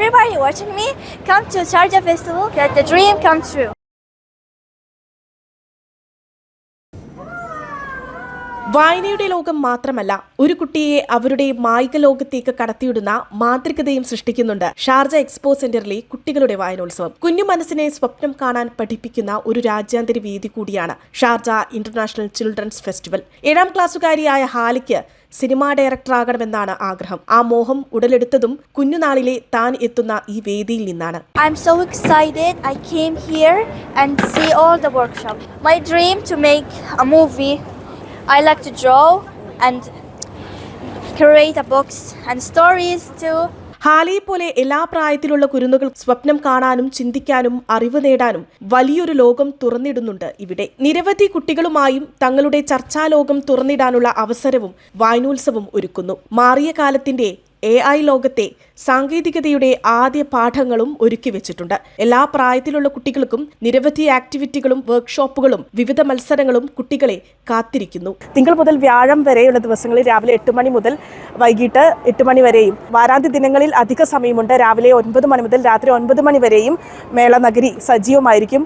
everybody watching me, come to Sharjah Festival. Let the dream come true. വായനയുടെ ലോകം മാത്രമല്ല ഒരു കുട്ടിയെ അവരുടെ മായിക ലോകത്തേക്ക് കടത്തിയിടുന്ന മാന്ത്രികതയും സൃഷ്ടിക്കുന്നുണ്ട്. ഷാർജ എക്സ്പോ സെന്ററിലെ കുട്ടികളുടെ വായനോത്സവം. കുഞ്ഞു മനസ്സിനെ സ്വപ്നം കാണാൻ പഠിപ്പിക്കുന്ന ഒരു രാജ്യാന്തര വേദി കൂടിയാണ് ഷാർജ ഇന്റർനാഷണൽ ചിൽഡ്രൻസ് ഫെസ്റ്റിവൽ. ഏഴാം ക്ലാസ്സുകാരിയായ ഹാലിക്ക് സിനിമാ ഡയറക്ടറാകണമെന്നാണ് ആഗ്രഹം. ആ മോഹം ഉടലെടുത്തതും കുഞ്ഞുനാളിലെ താൻ എത്തുന്ന ഈ വേദിയിൽ നിന്നാണ്. I am so excited I came here and see all the workshop my dream to make a movie. I like to draw and create a books and stories too. ഹാലിയെ പോലെ എല്ലാ പ്രായത്തിലുള്ള കുരുന്നുകൾ സ്വപ്നം കാണാനും ചിന്തിക്കാനും അറിവ് നേടാനും വലിയൊരു ലോകം തുറന്നിടുന്നുണ്ട് ഇവിടെ നിരവധി കുട്ടികളുമായും തങ്ങളുടെ ചർച്ചാലോകം തുറന്നിടാനുള്ള അവസരവും വായനോത്സവം ഒരുക്കുന്നു മാറിയ കാലത്തിന്റെ എ ഐ ലോകത്തെ സാങ്കേതികതയുടെ ആദ്യ പാഠങ്ങളും ഒരുക്കി വെച്ചിട്ടുണ്ട്. എല്ലാ പ്രായത്തിലുള്ള കുട്ടികൾക്കും നിരവധി ആക്ടിവിറ്റികളും വർക്ക്ഷോപ്പുകളും വിവിധ മത്സരങ്ങളും കുട്ടികളെ കാത്തിരിക്കുന്നു. തിങ്കൾ മുതൽ വ്യാഴം വരെയുള്ള ദിവസങ്ങളിൽ രാവിലെ എട്ട് മണി മുതൽ വൈകിട്ട് എട്ട് മണി വരെയും വാരാന്ത്യ ദിനങ്ങളിൽ അധിക സമയമുണ്ട്. രാവിലെ ഒൻപത് മണി മുതൽ രാത്രി ഒൻപത് മണി വരെയും മേള നഗരി സജീവമായിരിക്കും.